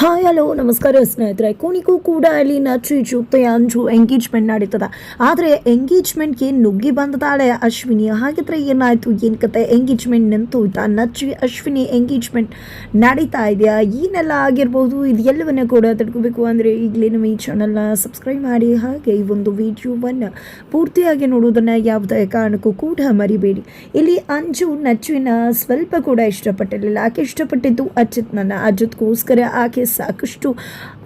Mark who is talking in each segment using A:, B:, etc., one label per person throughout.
A: Hi hello ನಮಸ್ಕಾರ ಸ್ನೇಹಿತರೆ. ಕೊನೆಗೂ ಕೂಡ ಇಲ್ಲಿ ನಚು ಜೊತೆ ಅಂಜು ಎಂಗೇಜ್ಮೆಂಟ್ ನಡೀತದ. ಆದರೆ ಎಂಗೇಜ್ಮೆಂಟ್ಗೆ ನುಗ್ಗಿ ಬಂದದಾಳೆ ಅಶ್ವಿನಿ? ಹಾಗಿದ್ರೆ ಏನಾಯಿತು? ಏನು ಕತೆ? ಎಂಗೇಜ್ಮೆಂಟ್ ನಿಂತು ಹೋಯ್ತಾ ನಚ್ಚಿ ಅಶ್ವಿನಿ ಎಂಗೇಜ್ಮೆಂಟ್ ನಡೀತಾ ಇದೆಯಾ? ಏನೆಲ್ಲ ಆಗಿರ್ಬೋದು? ಇದು ಎಲ್ಲವನ್ನ ಕೂಡ ತಡ್ಕೋಬೇಕು ಅಂದರೆ ಈಗಲೇ ನಮ್ಮ ಈ ಚಾನಲ್ನ ಸಬ್ಸ್ಕ್ರೈಬ್ ಮಾಡಿ. ಹಾಗೆ ಈ ಒಂದು ವಿಡಿಯೋವನ್ನು ಪೂರ್ತಿಯಾಗಿ ನೋಡೋದನ್ನು ಯಾವುದೇ ಕಾರಣಕ್ಕೂ ಕೂಡ ಮರಿಬೇಡಿ. ಇಲ್ಲಿ ಅಂಜು ನಚ್ಚುವಿನ ಸ್ವಲ್ಪ ಕೂಡ ಇಷ್ಟಪಟ್ಟಿರಲಿಲ್ಲ. ಆಕೆ ಇಷ್ಟಪಟ್ಟಿದ್ದು ಅಜಿತ್ನನ್ನ. ಅಜಿತ್ಗೋಸ್ಕರ ಆಕೆ ಸಾಕಷ್ಟು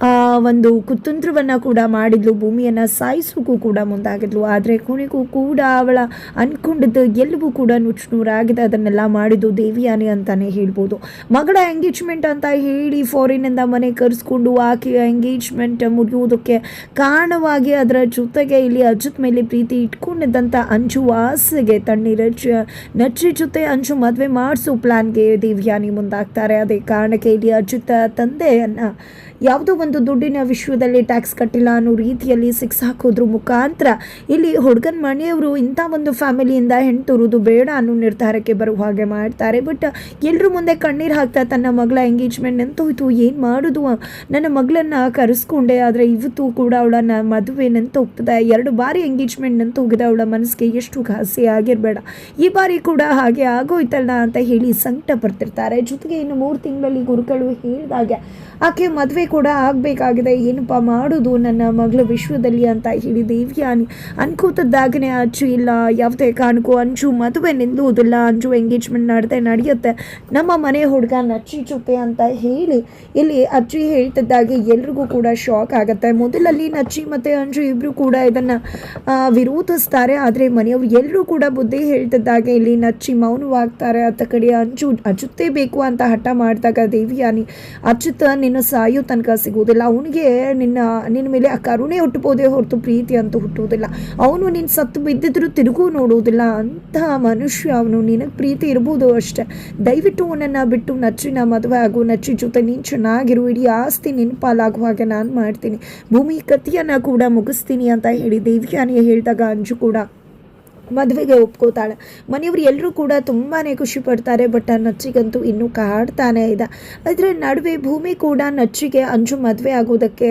A: ಆ, ಒಂದು ಕುತಂತ್ರವನ್ನು ಕೂಡ ಮಾಡಿದ್ಲು. ಭೂಮಿಯನ್ನು ಸಾಯಿಸೋಕ್ಕೂ ಕೂಡ ಮುಂದಾಗಿದ್ಲು. ಆದರೆ ಕೊನೆಗೂ ಕೂಡ ಅವಳ ಅನ್ಕೊಂಡಿದ್ದು ಎಲ್ಲವೂ ಕೂಡ ನುಚ್ಚುನೂರಾಗಿದೆ. ಅದನ್ನೆಲ್ಲ ಮಾಡಿದ್ದು ದೇವಿಯಾನಿ ಅಂತಲೇ ಹೇಳ್ಬೋದು. ಮಗಳ ಎಂಗೇಜ್ಮೆಂಟ್ ಅಂತ ಹೇಳಿ ಫಾರಿನಿಂದ ಮನೆ ಕರೆಸ್ಕೊಂಡು ಆಕೆಯ ಎಂಗೇಜ್ಮೆಂಟ್ ಮುಗಿಯುವುದಕ್ಕೆ ಕಾರಣವಾಗಿ ಅದರ ಜೊತೆಗೆ ಇಲ್ಲಿ ಅಜಿತ್ ಮೇಲೆ ಪ್ರೀತಿ ಇಟ್ಕೊಂಡಿದ್ದಂಥ ಅಂಜು ಆಸೆಗೆ ತಣ್ಣೀರಚ್ಚ ನಟ್ರಿ ಜೊತೆ ಅಂಜು ಮದುವೆ ಮಾಡಿಸೋ ಪ್ಲಾನ್ಗೆ ದೇವ್ಯಾನಿ ಮುಂದಾಗ್ತಾರೆ. ಅದೇ ಕಾರಣಕ್ಕೆ ಇಲ್ಲಿ ಅಜಿತ್ 人啊。ಯಾವುದೋ ಒಂದು ದುಡ್ಡಿನ ವಿಶ್ವದಲ್ಲಿ ಟ್ಯಾಕ್ಸ್ ಕಟ್ಟಿಲ್ಲ ಅನ್ನೋ ರೀತಿಯಲ್ಲಿ ಸಿಕ್ಸ್ ಹಾಕೋದ್ರ ಮುಖಾಂತರ ಇಲ್ಲಿ ಹುಡುಗನ ಮನೆಯವರು ಇಂಥ ಒಂದು ಫ್ಯಾಮಿಲಿಯಿಂದ ಹೆಣ್ಣು ತೋರೋದು ಬೇಡ ಅನ್ನೋ ನಿರ್ಧಾರಕ್ಕೆ ಬರುವ ಹಾಗೆ ಮಾಡ್ತಾರೆ. ಬಟ್ ಎಲ್ಲರೂ ಮುಂದೆ ಕಣ್ಣೀರು ಹಾಕ್ತಾ ತನ್ನ ಮಗಳ ಎಂಗೇಜ್ಮೆಂಟ್ ನಿಂತೋಯ್ತು ಏನು ಮಾಡೋದು? ನನ್ನ ಮಗಳನ್ನ ಕರೆಸ್ಕೊಂಡೆ, ಆದರೆ ಇವತ್ತು ಕೂಡ ಅವಳನ್ನ ಮದುವೆ ನಿಂತು ಹೋಗ್ತದೆ. ಎರಡು ಬಾರಿ ಎಂಗೇಜ್ಮೆಂಟ್ ನಿಂತು ಹೋಗಿದೆ, ಅವಳ ಮನಸ್ಸಿಗೆ ಎಷ್ಟು ಘಾಸಿ ಆಗಿರಬೇಡ. ಈ ಬಾರಿ ಕೂಡ ಹಾಗೆ ಆಗೋಯ್ತಲ್ಲ ಅಂತ ಹೇಳಿ ಸಂಕಟ ಬರ್ತಿರ್ತಾರೆ ಜೊತೆಗೆ ಇನ್ನು ಮೂರು ತಿಂಗಳಲ್ಲಿ ಗುರುಗಳು ಹೇಳಿದಾಗೆ, ಆಕೆ ಮದುವೆ ಕೂಡ ಆಗಬೇಕಾಗಿದೆ. ಏನಪ್ಪ ಮಾಡೋದು? ನನ್ನ ಮಗಳ ವಿಶ್ವದಲ್ಲಿ ಅಂತ ಹೇಳಿ ದೇವ್ಯಾನಿ ಅನ್ಕೋತದ್ದಾಗನೇ, ಅಚ್ಚು ಇಲ್ಲ, ಯಾವುದೇ ಕಾರಣಕ್ಕೂ ಅಂಜು ಮದುವೆ ನಿಲ್ಲುವುದಿಲ್ಲ, ಅಂಜು ಎಂಗೇಜ್ಮೆಂಟ್ ನಡೆದೇ ನಡೆಯುತ್ತೆ. ನಮ್ಮ ಮನೆ ಹುಡುಗ ನಚ್ಚಿ ಚುಪ್ಪೆ ಅಂತ ಹೇಳಿ, ಇಲ್ಲಿ ಅಚ್ಚಿ ಹೇಳ್ತಿದ್ದಾಗೆ ಎಲ್ರಿಗೂ ಕೂಡ ಶಾಕ್ ಆಗುತ್ತೆ. ಮೊದಲಲ್ಲಿ ನಚ್ಚಿ ಮತ್ತು ಅಂಜು ಇಬ್ಬರು ಕೂಡ ಇದನ್ನು ವಿರೋಧಿಸ್ತಾರೆ. ಆದರೆ ಮನೆಯವರು ಎಲ್ಲರೂ ಕೂಡ ಬುದ್ಧಿ ಹೇಳ್ತಿದ್ದಾಗೆ ಇಲ್ಲಿ ನಚ್ಚಿ ಮೌನವಾಗ್ತಾರೆ. ಅತ್ತ ಕಡೆ ಅಂಜು ಅಚ್ಚುತ್ತೇ ಬೇಕು ಅಂತ ಹಠ ಮಾಡಿದಾಗ ದೇವಿಯಾನಿ, ಅಚ್ಚುತ್ತ ನಿನ್ನ ಸಾಯೋ ತನಕ ಸಿಗುವುದಿಲ್ಲ. ಅವನಿಗೆ ನಿನ್ನ ನಿನ್ನ ಮೇಲೆ ಆ ಕರುಣೆ ಹುಟ್ಟಬೋದೇ ಹೊರತು ಪ್ರೀತಿ ಅಂತೂ ಹುಟ್ಟುವುದಿಲ್ಲ. ಅವನು ನಿನ್ನ ಸತ್ತು ಬಿದ್ದಿದ್ರು ತಿರುಗೂ ನೋಡುವುದಿಲ್ಲ. ಅಂತಹ ಮನುಷ್ಯ ಅವನು. ನಿನಗೆ ಪ್ರೀತಿ ಇರ್ಬೋದು ಅಷ್ಟೆ. ದಯವಿಟ್ಟು ಅವನನ್ನು ಬಿಟ್ಟು ನಚ್ಚಿನ ಮದುವೆ ಆಗು. ನಚ್ಚಿ ಜೊತೆ ನೀನು ಚೆನ್ನಾಗಿರು. ಇಡೀ ಆಸ್ತಿ ನಿನ್ನ ಹಾಗೆ ನಾನು ಮಾಡ್ತೀನಿ. ಭೂಮಿ ಕಥೆಯನ್ನು ಕೂಡ ಮುಗಿಸ್ತೀನಿ ಅಂತ ಹೇಳಿ ದೇವಿಯಾನಿ ಹೇಳಿದಾಗ ಅಂಜು ಕೂಡ ಮದುವೆಗೆ ಒಪ್ಕೋತಾಳೆ. ಮನೆಯವರು ಎಲ್ಲರೂ ಕೂಡ ತುಂಬಾ ಖುಷಿ ಪಡ್ತಾರೆ, ಬಟ್ ಆ ನಚ್ಚಿಗಂತೂ ಇನ್ನೂ ಕಾಡ್ತಾನೆ ಇದೆ. ಅದರ ನಡುವೆ ಭೂಮಿ ಕೂಡ ನಚ್ಚಿಗೆ ಅಂಜು ಮದುವೆ ಆಗೋದಕ್ಕೆ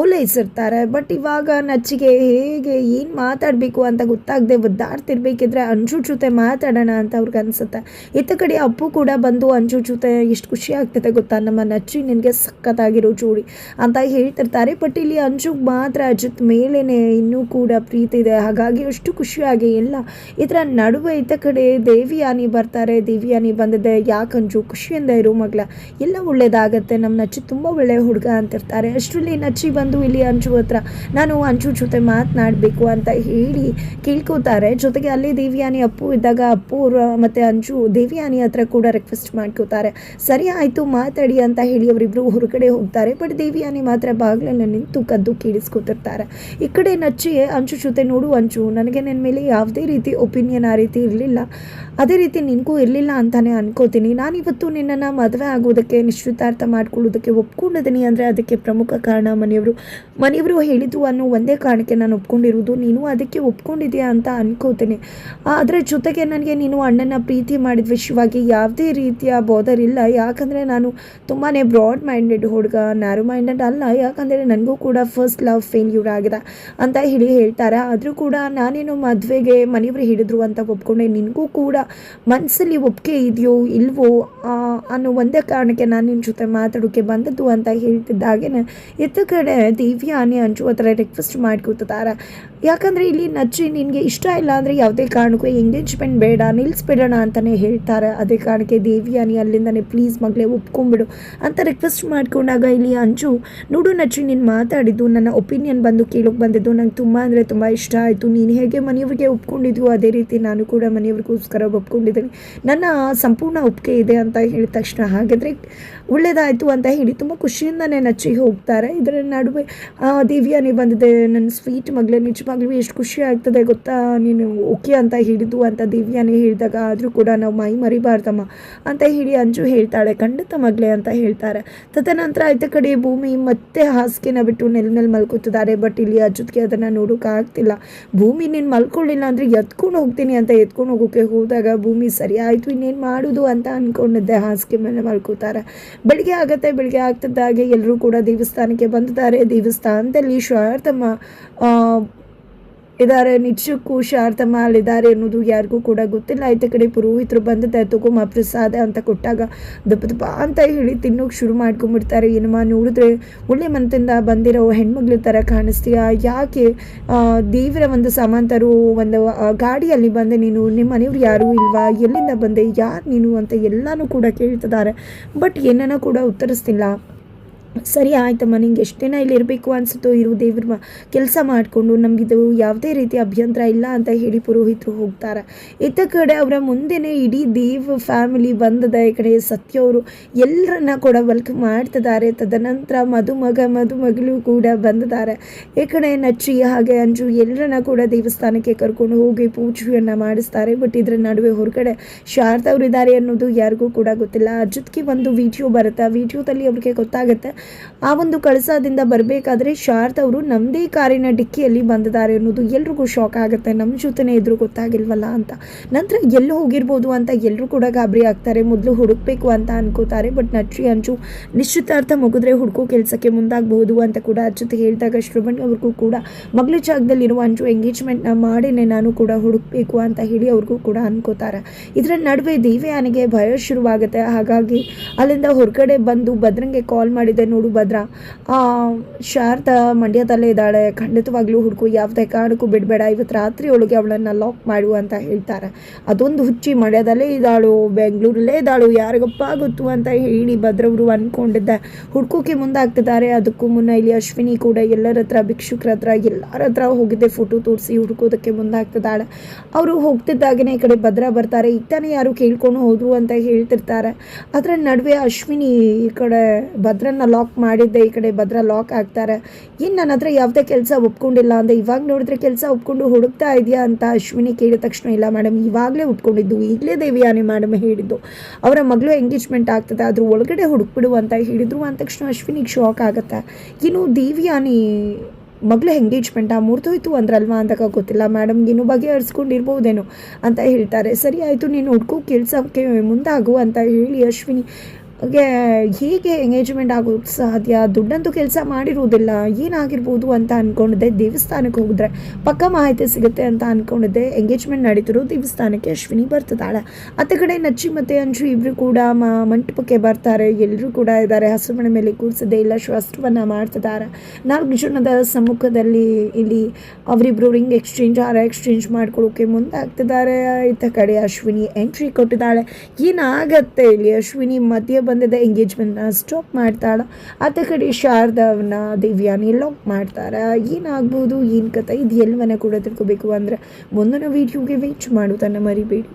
A: ಓಲೈಸಿರ್ತಾರೆ ಬಟ್ ಇವಾಗ ನಚ್ಚಿಗೆ ಹೇಗೆ, ಏನು ಮಾತಾಡಬೇಕು ಅಂತ ಗೊತ್ತಾಗದೆ ಒದ್ದಾಡ್ತಿರ್ಬೇಕಿದ್ರೆ ಅಂಜು ಜೊತೆ ಮಾತಾಡೋಣ ಅಂತ ಅವ್ರಿಗೆ ಅನಿಸುತ್ತೆ. ಇತ್ತ ಕಡೆ ಅಪ್ಪು ಕೂಡ ಬಂದು ಅಂಜು ಜೊತೆ ಎಷ್ಟು ಖುಷಿ ಆಗ್ತದೆ ಗೊತ್ತಾ? ನಮ್ಮ ನಚ್ಚಿ ನಿನಗೆ ಸಖತ್ತಾಗಿರೋ ಜೋಡಿ ಅಂತ ಹೇಳ್ತಿರ್ತಾರೆ. ಬಟ್ ಇಲ್ಲಿ ಅಂಜುಗೆ ಮಾತ್ರ ಅಜಿತ್ ಮೇಲೇ ಇನ್ನೂ ಕೂಡ ಪ್ರೀತಿ ಇದೆ. ಹಾಗಾಗಿ ಅಷ್ಟು ಖುಷಿಯಾಗಿ, ಇಲ್ಲ ಇದರ ನಡುವೆ ಇದ್ದ ಕಡೆ ದೇವಿಯಾನಿ ಬರ್ತಾರೆ, ದೇವಿಯಾನಿ ಬಂದಿದೆ ಯಾಕಂಜು ಖುಷಿಯಿಂದ ಇರೋ ಮಗಳ, ಎಲ್ಲ ಒಳ್ಳೇದಾಗತ್ತೆ, ನಮ್ಮ ನಚ್ಚಿ ತುಂಬ ಒಳ್ಳೆಯ ಹುಡುಗ ಅಂತಿರ್ತಾರೆ, ಅಷ್ಟರಲ್ಲಿ ನಚ್ಚಿ ಬಂದು ಇಲ್ಲಿ ಅಂಜು ಹತ್ರ ನಾನು ಅಂಜು ಜೊತೆ ಮಾತನಾಡಬೇಕು ಅಂತ ಹೇಳಿ ಕೇಳ್ಕೋತಾರೆ. ಜೊತೆಗೆ ಅಲ್ಲಿ ದೇವಿಯಾನಿ ಅಪ್ಪು ಇದ್ದಾಗ ಅಪ್ಪು ಮತ್ತು ಅಂಜು ದೇವಿಯಾನಿ ಹತ್ರ ಕೂಡ ರಿಕ್ವೆಸ್ಟ್ ಮಾಡ್ಕೋತಾರೆ. ಸರಿ ಆಯಿತು, ಮಾತಾಡಿ ಅಂತ ಹೇಳಿ ಅವರಿಬ್ಬರು ಹೊರಗಡೆ ಹೋಗ್ತಾರೆ ಬಟ್ ದೇವಿಯಾನಿ ಮಾತ್ರ ಬಾಗಿಲಲ್ಲಿ ನಿಂತು ಕದ್ದು ಕೇಳಿಸ್ಕೊತಿರ್ತಾರೆ. ಈ ಕಡೆ ನಚ್ಚಿ ಅಂಚು ಜೊತೆ ನೋಡು ಅಂಜು ನನಗೆ ನನ್ನ ಮೇಲೆ ಯಾವುದೇ ರೀತಿ ಒಪಿನಿಯನ್ ಆ ರೀತಿ ಇರಲಿಲ್ಲ. ಅದೇ ರೀತಿ ನಿನಗೂ ಇರಲಿಲ್ಲ ಅಂತಾನೆ ಅನ್ಕೋತೀನಿ. ನಾನಿವತ್ತು ನಿನ್ನನ್ನು ಮದುವೆ ಆಗೋದಕ್ಕೆ ನಿಶ್ಚಿತಾರ್ಥ ಮಾಡ್ಕೊಳ್ಳೋದಕ್ಕೆ ಒಪ್ಕೊಂಡಿದ್ದೀನಿ. ಅಂದರೆ ಅದಕ್ಕೆ ಪ್ರಮುಖ ಕಾರಣ ಮನೆಯವರು ಮನೆಯವರು ಹೇಳಿದ್ದು ಅನ್ನೋ ಒಂದೇ ಕಾರಣಕ್ಕೆ ನಾನು ಒಪ್ಕೊಂಡಿರೋದು ನೀನು ಅದಕ್ಕೆ ಒಪ್ಕೊಂಡಿದ್ಯಾ ಅಂತ ಅನ್ಕೋತೀನಿ. ಅದರ ಜೊತೆಗೆ ನನಗೆ ನೀನು ಅಣ್ಣನ ಪ್ರೀತಿ ಮಾಡಿದ ವಿಷಯವಾಗಿ ಯಾವುದೇ ರೀತಿಯ ಬೋದರ್ ಇಲ್ಲ ಯಾಕಂದರೆ ನಾನು ತುಂಬಾ ಬ್ರಾಡ್ ಮೈಂಡೆಡ್ ಹುಡುಗ ನ್ಯಾರೋ ಮೈಂಡೆಡ್ ಅಲ್ಲ. ಯಾಕಂದರೆ ನನಗೂ ಕೂಡ ಫಸ್ಟ್ ಲವ್ ಫೇಲ್ಯೂರ್ ಆಗಿದೆ ಅಂತ ಹೇಳಿ ಹೇಳ್ತಾರೆ. ಆದರೂ ಕೂಡ ನಾನೇನು ಮದುವೆಗೆ ಮನೆಯವರು ಹೇಳಿದ್ರು ಅಂತ ಒಪ್ಕೊಂಡೆ. ನಿನಗೂ ಕೂಡ ಮನಸ್ಸಲ್ಲಿ ಒಪ್ಪಿಗೆ ಇದೆಯೋ ಇಲ್ವೋ ಅನ್ನೋ ಒಂದೇ ಕಾರಣಕ್ಕೆ ನಾನು ನಿನ್ನ ಜೊತೆ ಮಾತಾಡೋಕ್ಕೆ ಬಂದದ್ದು ಅಂತ ಹೇಳ್ತಿದ್ದಾಗೇ ಎತ್ತ ಕಡೆ ದಿವ್ಯಾನೆ ಅಂಜು ಹತ್ರ ರಿಕ್ವೆಸ್ಟ್ ಮಾಡ್ಕೊತಿದ್ದಾರೆ ಯಾಕಂದರೆ ಇಲ್ಲಿ ನಚ್ಚಿ ನಿನಗೆ ಇಷ್ಟ ಇಲ್ಲ ಅಂದರೆ ಯಾವುದೇ ಕಾರಣಕ್ಕೂ ಎಂಗೇಜ್ಮೆಂಟ್ ಬೇಡ ನಿಲ್ಲಿಸ್ಬಿಡೋಣ ಅಂತಲೇ ಹೇಳ್ತಾರೆ. ಅದೇ ಕಾರಣಕ್ಕೆ ದೇವಿಯಾನಿ ಅಲ್ಲಿಂದನೇ ಪ್ಲೀಸ್ ಮಗಳೇ ಒಪ್ಕೊಂಬಿಡು ಅಂತ ರಿಕ್ವೆಸ್ಟ್ ಮಾಡ್ಕೊಂಡಾಗ ಇಲ್ಲಿ ಅಂಜು, ನೋಡು ನಚ್ಚಿ ನೀನು ಮಾತಾಡಿದ್ದು, ನನ್ನ ಒಪಿನಿಯನ್ ಬಂದು ಕೇಳೋಕೆ ಬಂದಿದ್ದು ನಂಗೆ ತುಂಬ ಅಂದರೆ ತುಂಬ ಇಷ್ಟ ಆಯಿತು. ನೀನು ಹೇಗೆ ಮನೆಯವ್ರಿಗೆ ಒಪ್ಕೊಂಡಿದ್ಯೋ ಅದೇ ರೀತಿ ನಾನು ಕೂಡ ಮನೆಯವ್ರಿಗೋಸ್ಕರ ಒಪ್ಕೊಂಡಿದ್ದೀನಿ. ನನ್ನ ಸಂಪೂರ್ಣ ಒಪ್ಪಿಗೆ ಇದೆ ಅಂತ ಹೇಳಿದ ತಕ್ಷಣ ಹಾಗಾದರೆ ಒಳ್ಳೇದಾಯಿತು ಅಂತ ಹೇಳಿ ತುಂಬ ಖುಷಿಯಿಂದನೇ ನಚ್ಚಿ ಹೋಗ್ತಾರೆ. ಇದರ ನಡುವೆ ದಿವ್ಯಾ, ನೀ ಬಂದಿದೆ ನನ್ನ ಸ್ವೀಟ್ ಮಗಳೇ ನಿಜವಾಗ್ಲೂ ಎಷ್ಟು ಖುಷಿ ಆಗ್ತದೆ ಗೊತ್ತಾ? ನೀನು ಓಕೆ ಅಂತ ಹೇಳಿದ್ದು ಅಂತ ದಿವ್ಯಾನೇ ಹೇಳಿದಾಗ ಆದರೂ ಕೂಡ ನಾವು ಮೈ ಮರಿಬಾರ್ದಮ್ಮ ಅಂತ ಹೇಳಿ ಅಂಜು ಹೇಳ್ತಾಳೆ. ಖಂಡಿತ ಮಗಳೇ ಅಂತ ಹೇಳ್ತಾರೆ. ತದನಂತರ ಆಯ್ತ ಕಡೆ ಭೂಮಿ ಮತ್ತೆ ಹಾಸಿಗೆನ ಬಿಟ್ಟು ನೆಲ ಮೇಲೆ ಮಲ್ಕೋತಿದ್ದಾರೆ. ಬಟ್ ಇಲ್ಲಿ ಅಜ್ಜುತ್ಗೆ ಅದನ್ನು ನೋಡೋಕ್ಕಾಗ್ತಿಲ್ಲ ಭೂಮಿ ನೀನು ಮಲ್ಕೊಳ್ಳಿಲ್ಲ ಅಂದರೆ ಎತ್ಕೊಂಡು ಹೋಗ್ತೀನಿ ಅಂತ ಎತ್ಕೊಂಡು ಹೋಗೋಕ್ಕೆ ಹೋದಾಗ ಭೂಮಿ ಸರಿ ಆಯಿತು ಇನ್ನೇನು ಮಾಡೋದು ಅಂತ ಅಂದ್ಕೊಂಡಿದ್ದೆ ಹಾಸಿಗೆ ಮೇಲೆ ಮಲ್ಕೋತಾರೆ. ಬೆಳಿಗ್ಗೆ ಆಗತ್ತೆ, ಬೆಳಿಗ್ಗೆ ಆಗ್ತಿದ್ದಾಗೆ ಎಲ್ಲರೂ ಕೂಡ ದೇವಸ್ಥಾನಕ್ಕೆ ಬಂದಿದ್ದಾರೆ. ದೇವಸ್ಥಾನದಲ್ಲಿ ಶಾರದಮ್ಮ ಆ, ಇದ್ದಾರೆ ನಿಜಕ್ಕೂ ಶಾರದಮ್ಮ ಅಲ್ಲಿದ್ದಾರೆ ಅನ್ನೋದು ಯಾರಿಗೂ ಕೂಡ ಗೊತ್ತಿಲ್ಲ. ಆಯ್ತು ಕಡೆ ಪುರೋಹಿತರು ಬಂದು ತಗೋ ಪ್ರಸಾದ ಅಂತ ಕೊಟ್ಟಾಗ ದಪ್ಪ ದಪ್ಪ ಅಂತ ಹೇಳಿ ತಿನ್ನೋಕೆ ಶುರು ಮಾಡ್ಕೊಂಡ್ಬಿಡ್ತಾರೆ. ಏನಮ್ಮ ನೋಡಿದ್ರೆ ಒಳ್ಳೆ ಮನದಿಂದ ಬಂದಿರೋ ಹೆಣ್ಮಗ್ಳ ಥರ ಕಾಣಿಸ್ತೀಯಾ? ಯಾಕೆ ದೇವರ ಒಂದು ಸಾಮಾಂತರು ಒಂದು ಗಾಡಿಯಲ್ಲಿ ಬಂದೆ ನೀನು ನಿಮ್ಮ ಮನೆಯವ್ರು ಯಾರೂ ಇಲ್ವಾ? ಎಲ್ಲಿಂದ ಬಂದೆ? ಯಾರು ನೀನು? ಅಂತ ಎಲ್ಲನೂ ಕೂಡ ಕೇಳ್ತಿದ್ದಾರೆ. ಬಟ್ ಏನನ್ನ ಕೂಡ ಉತ್ತರಿಸ್ತಿಲ್ಲ. ಸರಿ ಆಯ್ತಮ್ಮ, ನಿಂಗೆ ಎಷ್ಟು ದಿನ ಇಲ್ಲಿ ಇರಬೇಕು ಅನಿಸುತ್ತೋ ಇರು, ದೇವ್ರ ಕೆಲಸ ಮಾಡಿಕೊಂಡು ನಮಗಿದು ಯಾವುದೇ ರೀತಿ ಅಭ್ಯಂತರ ಇಲ್ಲ ಅಂತ ಹೇಳಿ ಪುರೋಹಿತರು ಹೋಗ್ತಾರೆ. ಇತ್ತ ಕಡೆ ಅವರ ಮುಂದೆನೇ ಇಡೀ ದೇವ್ ಫ್ಯಾಮಿಲಿ ಬಂದದ ಈ ಕಡೆ ಸತ್ಯವರು ಎಲ್ಲರನ್ನ ಕೂಡ ವೆಲ್ಕಮ್ ಮಾಡ್ತಿದ್ದಾರೆ. ತದನಂತರ ಮದುಮಗ, ಮದುಮಗಳು ಕೂಡ ಬಂದಿದ್ದಾರೆ ಈ ಕಡೆ ನಚ್ಚಿ, ಹಾಗೆ ಅಂಜು ಎಲ್ಲರನ್ನ ಕೂಡ ದೇವಸ್ಥಾನಕ್ಕೆ ಕರ್ಕೊಂಡು ಹೋಗಿ ಪೂಜೆಯನ್ನು ಮಾಡಿಸ್ತಾರೆ. ಬಟ್ ಇದರ ನಡುವೆ ಹೊರಗಡೆ ಶಾರದವ್ರು ಇದ್ದಾರೆ ಅನ್ನೋದು ಯಾರಿಗೂ ಕೂಡ ಗೊತ್ತಿಲ್ಲ. ಅಜಿತ್ಗೆ ಒಂದು ವಿಡಿಯೋ ಬರುತ್ತೆ. ಆ ವಿಡಿಯೋದಲ್ಲಿ ಅವ್ರಿಗೆ ಗೊತ್ತಾಗುತ್ತೆ ಆ ಒಂದು ಕಳಸದಿಂದ ಬರಬೇಕಾದ್ರೆ ಶಾರದವರು ನಮ್ಮದೇ ಕಾರಿನ ಡಿಕ್ಕಿಯಲ್ಲಿ ಬಂದಿದ್ದಾರೆ ಅನ್ನೋದು ಎಲ್ರಿಗೂ ಶಾಕ್ ಆಗುತ್ತೆ. ನಮ್ಮ ಜೊತೆನೇ ಇದ್ರು ಗೊತ್ತಾಗಿಲ್ವಲ್ಲ ಅಂತ. ನಂತರ ಎಲ್ಲಿ ಹೋಗಿರ್ಬೋದು ಅಂತ ಎಲ್ಲರೂ ಕೂಡ ಗಾಬರಿ ಆಗ್ತಾರೆ. ಮೊದಲು ಹುಡುಕ್ಬೇಕು ಅಂತ ಅನ್ಕೋತಾರೆ. ಬಟ್ ನಟ್ರಿ ಅಂಜು, ನಿಶ್ಚಿತಾರ್ಥ ಮುಗಿದ್ರೆ ಹುಡುಕೋ ಕೆಲಸಕ್ಕೆ ಮುಂದಾಗಬಹುದು ಅಂತ ಕೂಡ ಜೊತೆ ಹೇಳಿದಾಗ ಶ್ರವಣ್ ಅವ್ರಿಗೂ ಕೂಡ, ಮಗಳ ಜಾಗದಲ್ಲಿರುವ ಅಂಚು ಎಂಗೇಜ್ಮೆಂಟ್ನ ಮಾಡಿನೇ ನಾನು ಕೂಡ ಹುಡುಕ್ಬೇಕು ಅಂತ ಹೇಳಿ ಅವ್ರಿಗೂ ಕೂಡ ಅನ್ಕೋತಾರೆ. ಇದರ ನಡುವೆ ದೇವಯಾನಿಗೆ ಭಯ ಶುರುವಾಗುತ್ತೆ. ಹಾಗಾಗಿ ಅಲ್ಲಿಂದ ಹೊರಗಡೆ ಬಂದು ಭದ್ರಂಗೆ ಕಾಲ್ ಮಾಡಿದೆ. ನೋಡು ಭದ್ರ. ಆ, ಶಾರದಾ ಮಂಡ್ಯದಲ್ಲೇ ಇದ್ದಾಳೆ. ಖಂಡಿತವಾಗ್ಲೂ ಹುಡುಕು ಯಾವುದೇ ಕಾರಣಕ್ಕೂ ಬಿಡಬೇಡ. ಇವತ್ತು ರಾತ್ರಿ ಒಳಗೆ ಅವಳನ್ನು ಲಾಕ್ ಮಾಡು ಅಂತ ಹೇಳ್ತಾರೆ. ಅದೊಂದು ಹುಚ್ಚಿ ಮಂಡ್ಯದಲ್ಲೇ ಇದ್ದಾಳು. ಬೆಂಗಳೂರಲ್ಲೇ ಇದ್ದಾಳು. ಯಾರಿಗಪ್ಪ ಗೊತ್ತು ಅಂತ ಹೇಳಿ ಭದ್ರವರು ಅಂದ್ಕೊಂಡಿದ್ದೆ ಹುಡುಕೋಕೆ ಮುಂದಾಗ್ತಿದ್ದಾರೆ. ಅದಕ್ಕೂ ಮುನ್ನ ಇಲ್ಲಿ ಅಶ್ವಿನಿ ಕೂಡ ಎಲ್ಲರ ಹತ್ರ ಭಿಕ್ಷುಕರ ಹತ್ರ ಎಲ್ಲರ ಹತ್ರ ಹೋಗಿದ್ದೆ ಫೋಟೋ ತೋರಿಸಿ ಹುಡುಕೋದಕ್ಕೆ ಮುಂದಾಗ್ತಿದ್ದಾಳೆ. ಅವರು ಹೋಗ್ತಿದ್ದಾಗನೇ ಈ ಕಡೆ ಭದ್ರ ಬರ್ತಾರೆ. ಈಗ ಯಾರು ಕೇಳ್ಕೊಂಡು ಹೋದ್ರು ಅಂತ ಹೇಳ್ತಿರ್ತಾರೆ. ಅದರ ನಡುವೆ ಅಶ್ವಿನಿ ಈ ಕಡೆ ಭದ್ರನ್ನ ಲಾಕ್ ಮಾಡಿದ್ದೆ, ಈ ಕಡೆ ಭದ್ರ ಲಾಕ್ ಆಗ್ತಾರೆ ಇನ್ನು ನನ್ನ ಹತ್ರ ಯಾವುದೇ ಕೆಲಸ ಒಪ್ಕೊಂಡಿಲ್ಲ ಅಂದರೆ ಇವಾಗ ನೋಡಿದ್ರೆ ಕೆಲಸ ಒಪ್ಕೊಂಡು ಹುಡುಕ್ತಾ ಇದೆಯಾ ಅಂತ ಅಶ್ವಿನಿ ಕೇಳಿದ ತಕ್ಷಣ, ಇಲ್ಲ ಮೇಡಮ್ ಇವಾಗಲೇ ಒಪ್ಕೊಂಡಿದ್ದು, ಈಗಲೇ ದೇವಿಯಾನಿ ಮೇಡಮ್ ಹೇಳಿದ್ದು. ಅವರ ಮಗಳು ಎಂಗೇಜ್ಮೆಂಟ್ ಆಗ್ತದೆ ಅದ್ರ ಒಳಗಡೆ ಹುಡುಕ್ಬಿಡು ಅಂತ ಹೇಳಿದ್ರು ಅಂದ ತಕ್ಷಣ ಅಶ್ವಿನಿಗೆ ಶಾಕ್ ಆಗುತ್ತೆ. ಇನ್ನು ದೇವಿಯಾನಿ ಮಗಳು ಎಂಗೇಜ್ಮೆಂಟ್ ಆ, ಮುರಿದೋಯ್ತು ಅಂದ್ರಲ್ವಾ ಅಂದಾಗ ಗೊತ್ತಿಲ್ಲ ಮೇಡಮ್ ಇನ್ನು ಬಗೆಹರಿಸ್ಕೊಂಡಿರ್ಬೋದೇನೋ ಅಂತ ಹೇಳ್ತಾರೆ. ಸರಿ ಆಯಿತು, ನೀನು ಹುಡ್ಕೋ, ಕೆಲಸಕ್ಕೆ ಮುಂದಾಗು ಅಂತ ಹೇಳಿ ಅಶ್ವಿನಿ ಹೇಗೆ ಎಂಗೇಜ್ಮೆಂಟ್ ಆಗೋಕ್ಕೆ ಸಾಧ್ಯ? ದುಡ್ಡಂತೂ ಕೆಲಸ ಮಾಡಿರುವುದಿಲ್ಲ. ಏನಾಗಿರ್ಬೋದು ಅಂತ ಅಂದ್ಕೊಂಡಿದ್ದೆ ದೇವಸ್ಥಾನಕ್ಕೆ ಹೋಗಿದ್ರೆ ಪಕ್ಕ ಮಾಹಿತಿ ಸಿಗುತ್ತೆ ಅಂತ ಅಂದ್ಕೊಂಡಿದ್ದೆ ಎಂಗೇಜ್ಮೆಂಟ್ ನಡೀತಿರೋ ದೇವಸ್ಥಾನಕ್ಕೆ ಅಶ್ವಿನಿ ಬರ್ತಿದ್ದಾಳೆ. ಅತ್ತ ಕಡೆ ನಚ್ಚಿ ಮತ್ತು ಅಂಜು ಇಬ್ಬರು ಕೂಡ ಮಂಟಪಕ್ಕೆ ಬರ್ತಾರೆ. ಎಲ್ಲರೂ ಕೂಡ ಇದ್ದಾರೆ. ಹಸಿರು ಮನೆ ಮೇಲೆ ಕೂರಿಸದೆ ಇಲ್ಲ ಶಾಸ್ತ್ರವನ್ನು ಮಾಡ್ತಿದ್ದಾರೆ. ನಾಲ್ಕು ಜನದ ಸಮ್ಮುಖದಲ್ಲಿ ಇಲ್ಲಿ ಅವರಿಬ್ಬರು ರಿಂಗ್ ಎಕ್ಸ್ಚೇಂಜ್ ಆರ ಎಕ್ಸ್ಚೇಂಜ್ ಮಾಡ್ಕೊಳ್ಳೋಕೆ ಮುಂದಾಗ್ತಿದ್ದಾರೆ. ಇತ್ತ ಕಡೆ ಅಶ್ವಿನಿ ಎಂಟ್ರಿ ಕೊಟ್ಟಿದ್ದಾಳೆ. ಏನಾಗತ್ತೆ ಇಲ್ಲಿ? ಅಶ್ವಿನಿ ಮಧ್ಯೆ ಬಂದಿದ್ದ ಎಂಗೇಜ್ಮೆಂಟ್ನ ಸ್ಟಾಪ್ ಮಾಡ್ತಾಳೆ. ಅತ್ತ ಕಡೆ ಶಾರದಾವನ್ನ ದಿವ್ಯಾನಿ ಲಾಕ್ ಮಾಡ್ತಾರೆ. ಏನಾಗ್ಬೋದು? ಏನು ಕತೆ ಇದು ಎಲ್ಲವನ್ನ ಕೂಡ ತಿಳ್ಕೊಬೇಕು ಅಂದರೆ ಮುಂದಿನ ವೀಡಿಯೋಗೆ ವೇಚ್ ಮಾಡೋದನ್ನು ಮರಿಬೇಡಿ.